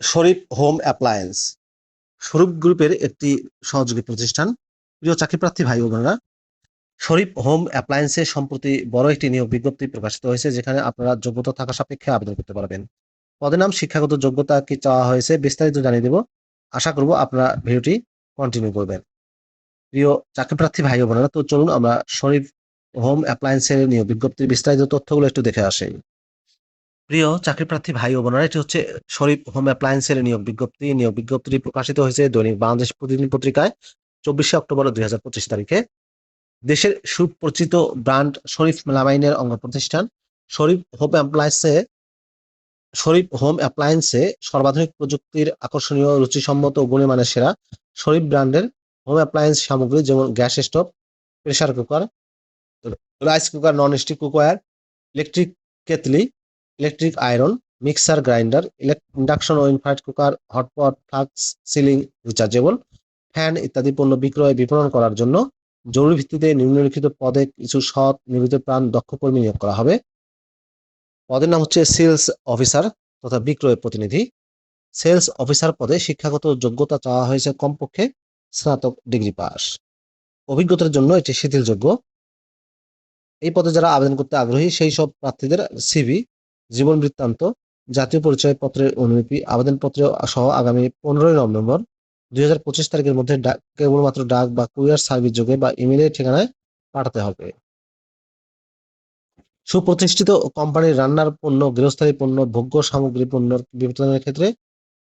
শরীফ home appliance. শরীফ গ্রুপের একটি সহযোগী প্রতিষ্ঠান। প্রিয় চাকরিপ্রার্থী ভাই বোনেরা, শরীফ হোম অ্যাপ্লায়েন্সে সম্প্রতি বড় একটি নিয়োগ বিজ্ঞপ্তি প্রকাশিত হয়েছে, যেখানে আপনারা যোগ্যতা থাকা সাপেক্ষে আবেদন করতে পারবেন। পদের নাম, শিক্ষাগত যোগ্যতা কি চাওয়া হয়েছে বিস্তারিত জানিয়ে দেব। আশা করব আপনারা ভিডিওটি কন্টিনিউ করবেন। প্রিয় চাকরিপ্রার্থী ভাই বোনেরা, তো চলুন আমরা শরীফ হোম অ্যাপ্লায়েন্সের নিয়োগ বিজ্ঞপ্তির বিস্তারিত তথ্যগুলো একটু দেখে আসি। প্রিয় চাকরিপ্রার্থী ভাই ও বোনেরা, এটি হচ্ছে শরীফ হোম অ্যাপ্লায়েন্সের নিয়োগ বিজ্ঞপ্তি। নিয়োগ বিজ্ঞপ্তিটি প্রকাশিত হয়েছে দৈনিক বাংলাদেশ প্রতিদিন পত্রিকায়, চব্বিশে অক্টোবর দুই হাজার পঁচিশ তারিখে। দেশের সুপরিচিত ব্র্যান্ড শরীফ মেলামাইনের অঙ্গ প্রতিষ্ঠান। শরীফ হোম অ্যাপ্লায়েন্সে, শরীফ হোম অ্যাপ্লায়েন্সে সর্বাধুনিক প্রযুক্তির আকর্ষণীয়, রুচিসম্মত ও গুণমানের সেরা শরীফ ব্র্যান্ডের হোম অ্যাপ্লায়েন্স সামগ্রী যেমন gas stove, pressure cooker, rice cooker, non stick cooker, electric kettle electric iron mixer grinder induction ও infrared cooker hot pot flask ceiling rechargeable fan ইত্যাদি পণ্য বিক্রয় বিপণন করার জন্য জরুরি ভিত্তিতে নিম্নলিখিত পদে কিছু সৎ, নিবেদিত প্রাণ দক্ষ কর্মী নিয়োগ করা হবে। পদের নাম হচ্ছে সেলস অফিসার তথা বিক্রয় প্রতিনিধি। সেলস অফিসার পদে শিক্ষাগত যোগ্যতা চাওয়া হয়েছে কমপক্ষে স্নাতক ডিগ্রি পাস। অভিজ্ঞতার জন্য এটি শিথিলযোগ্য। এই পদে যারা আবেদন করতে আগ্রহী, সেই সব প্রার্থীদের সিভি জীবন বৃত্তান্ত, জাতীয় পরিচয়পত্রের অনুলিপি, আবেদনপত্র সহ আগামী পনেরোই নভেম্বর দুই হাজার পঁচিশ তারিখের মধ্যে কেবলমাত্র ডাক বা কুরিয়ার সার্ভিস যোগে বা ইমেলের ঠিকানায় পাঠাতে হবে। সুপ্রতিষ্ঠিত কোম্পানির রান্নার পণ্য, গৃহস্থালী পণ্য, ভোগ্য সামগ্রী পণ্য বিতরণের ক্ষেত্রে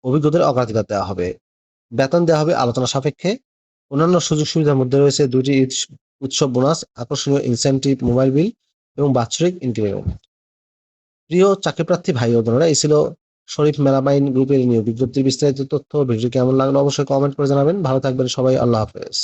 অভিজ্ঞতার অগ্রাধিকার দেওয়া হবে। বেতন দেওয়া হবে আলোচনা সাপেক্ষে। অন্যান্য সুযোগ সুবিধার মধ্যে রয়েছে দুটি উৎসব বোনাস, আকর্ষণীয় ইনসেন্টিভ মোবাইল বিল এবং বাৎসরিক ইনক্রিমেন্ট প্রিয় চাকরিপ্রার্থী ভাই ও বোনেরা, এই ছিল শরীফ মেলামাইন গ্রুপের নিয়োগ। বিজ্ঞপ্তির বিস্তারিত তথ্য ভিডিও কেমন লাগল অবশ্যই কমেন্ট করে জানাবেন। ভালো থাকবেন সবাই, আল্লাহ হাফেজ।